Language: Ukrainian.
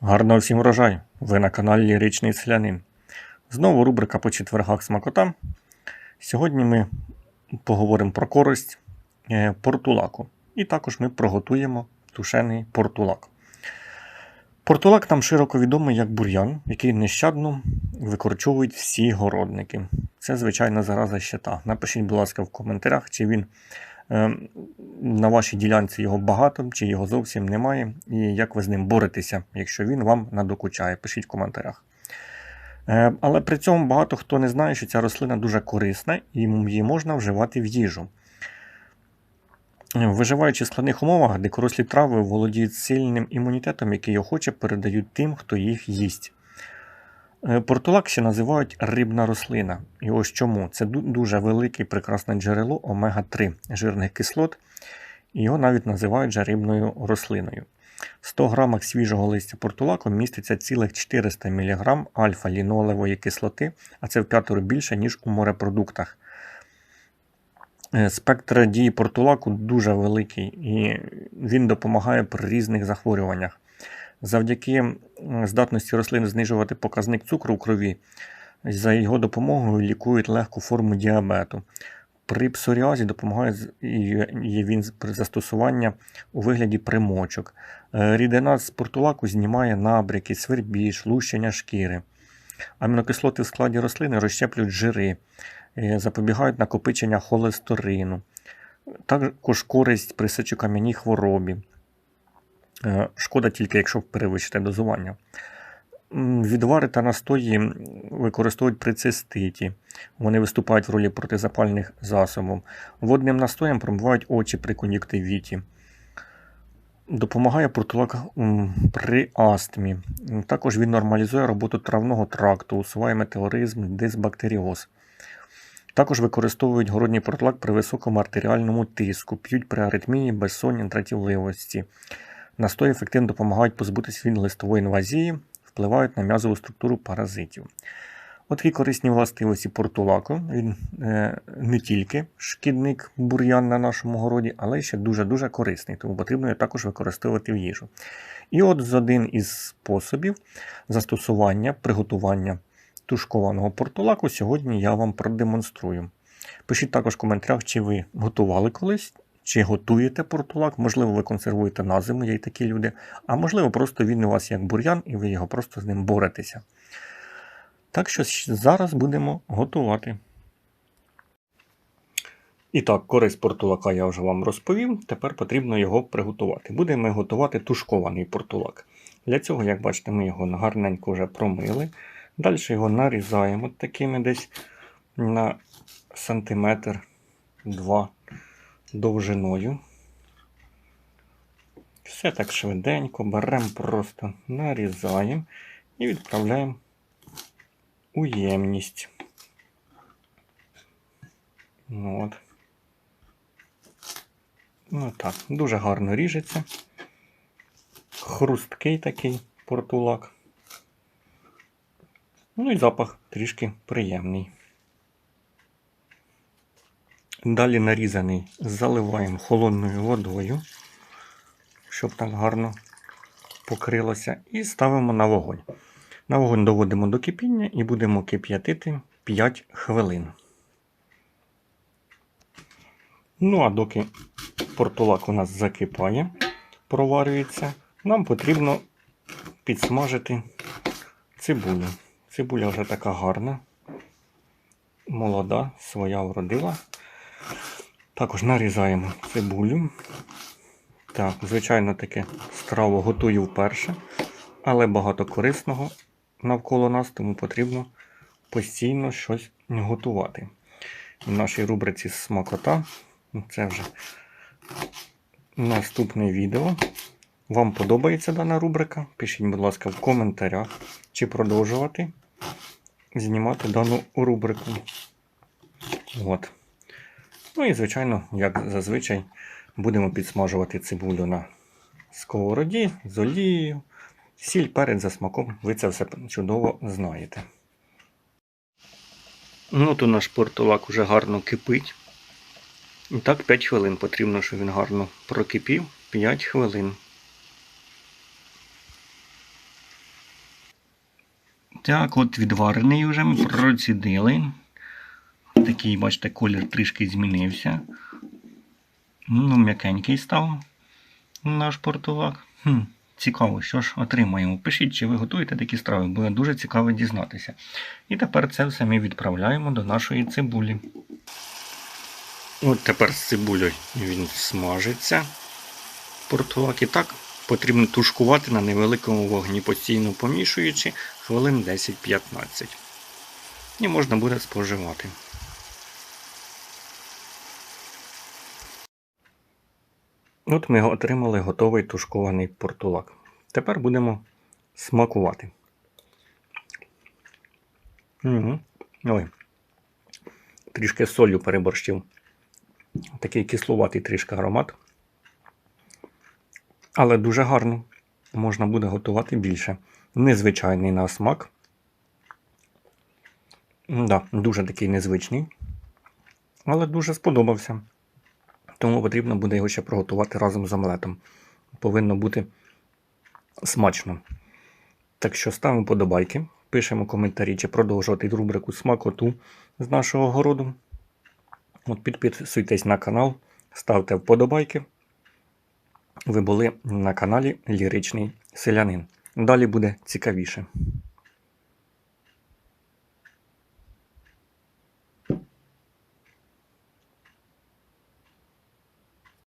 Гарного всім врожаю! Ви на каналі Ліричний Селянин. Знову рубрика по четвергах смакота. Сьогодні ми поговоримо про користь е, портулаку. І також ми приготуємо тушений портулак. Портулак нам широко відомий як бур'ян, який нещадно викорчовують всі городники. Це звичайна зараза щита. Напишіть, будь ласка, в коментарях, чи він на вашій ділянці його багато, чи його зовсім немає, і як ви з ним боретеся, якщо він вам надокучає. Пишіть в коментарях. Е, Але при цьому багато хто не знає, що ця рослина дуже корисна і її можна вживати в їжу. Е, Виживаючи в складних умовах, дикорослі трави володіють сильним імунітетом, який охоче передають тим, хто їх їсть. Е, Портулак ще називають рибна рослина. І ось чому. Це дуже велике і прекрасне джерело омега-3 жирних кислот, його навіть називають рибною рослиною. В 100 грамах свіжого листя портулаку міститься цілих 400 мг альфа-лінолевої кислоти, а це в п'ятеро більше, ніж у морепродуктах. Е, Спектр дії портулаку дуже великий і він допомагає при різних захворюваннях. Завдяки здатності рослин знижувати показник цукру у крові, за його допомогою лікують легку форму діабету. При псоріазі допомагає він застосування у вигляді примочок. Е, Рідина з портулаку знімає набряки, свербіж, лущення шкіри. Амінокислоти в складі рослини розщеплюють жири, е, запобігають накопичення холестерину. Також користь при сечокам'яній хворобі. Е, Шкода тільки, якщо перевищити дозування. Відвари та настої використовують при циститі. Вони виступають в ролі протизапальних засобів. Водним настоєм промивають очі при кон'юктивіті. Допомагає портулак м, при астмі. Також він нормалізує роботу травного тракту, усуває метеоризм, дисбактеріоз. Також використовують городній портулак при високому артеріальному тиску, п'ють при аритмії, безсонні, дратівливості. Настої ефективно допомагають позбутися від листової інвазії, впливають на м'язову структуру паразитів. От такі корисні властивості портулаку. Він е, не тільки шкідник бур'ян на нашому городі, але ще дуже-дуже корисний, тому потрібно його також використовувати в їжу. І от з один із способів застосування, приготування тушкованого портулаку сьогодні я вам продемонструю. Пишіть також в коментарях, чи ви готували колись, чи готуєте портулак, можливо, ви консервуєте на зиму, є й такі люди, а можливо, просто він у вас як бур'ян, і ви його просто з ним боретеся. Так що зараз будемо готувати. І так, користь портулака я вже вам розповів. Тепер потрібно його приготувати. Будемо готувати тушкований портулак. Для цього, як бачите, ми його гарненько вже промили. Далі його нарізаємо такими десь на сантиметр два довжиною. Все так швиденько, беремо просто нарізаємо і відправляємо у ємність. Ну, от. Ну так, дуже гарно ріжеться. Хрусткий такий портулак. Ну і запах трішки приємний. Далі нарізаний заливаємо холодною водою, щоб так гарно покрилося, і ставимо на вогонь. На вогонь доводимо до кипіння і будемо кип'ятити 5 хвилин. Ну, а доки портулак у нас закипає, проварюється, нам потрібно підсмажити цибулю. Цибуля вже така гарна, молода, своя вродила. Також нарізаємо цибулю. Так, звичайно, таке страву готую вперше, але багато корисного навколо нас, тому потрібно постійно щось готувати. В нашій рубриці смакота це вже наступне відео. Вам подобається дана рубрика? Пишіть, будь ласка, в коментарях, чи продовжувати знімати дану рубрику. От. Ну і, звичайно, як зазвичай, будемо підсмажувати цибулю на сковороді з олією. Сіль перед за смаком, ви це все чудово знаєте. Ну, то наш портулак уже гарно кипить. І так 5 хвилин потрібно, щоб він гарно прокипів. 5 хвилин. Так, от відварений вже ми процідили. Такий, бачите, колір трішки змінився. Ну, м'якенький став наш портулак. Хм, цікаво, що ж отримаємо. Пишіть, чи ви готуєте такі страви, буде дуже цікаво дізнатися. І тепер це все ми відправляємо до нашої цибулі. От тепер з цибулею він смажиться. Портулак і так потрібно тушкувати на невеликому вогні, постійно помішуючи хвилин 10-15. І можна буде споживати. От ми отримали готовий тушкований портулак. Тепер будемо смакувати. Угу. Ой. Трішки солью переборщив. Такий кислуватий трішки аромат. Але дуже гарно. Можна буде готувати більше. Незвичайний на смак. Да, дуже такий незвичний. Але дуже сподобався. Тому потрібно буде його ще приготувати разом з омлетом. Повинно бути смачно. Так що ставимо подобайки, пишемо коментарі, чи продовжувати рубрику смакоту з нашого городу. От підписуйтесь на канал, ставте вподобайки. Ви були на каналі Ліричний Селянин. Далі буде цікавіше.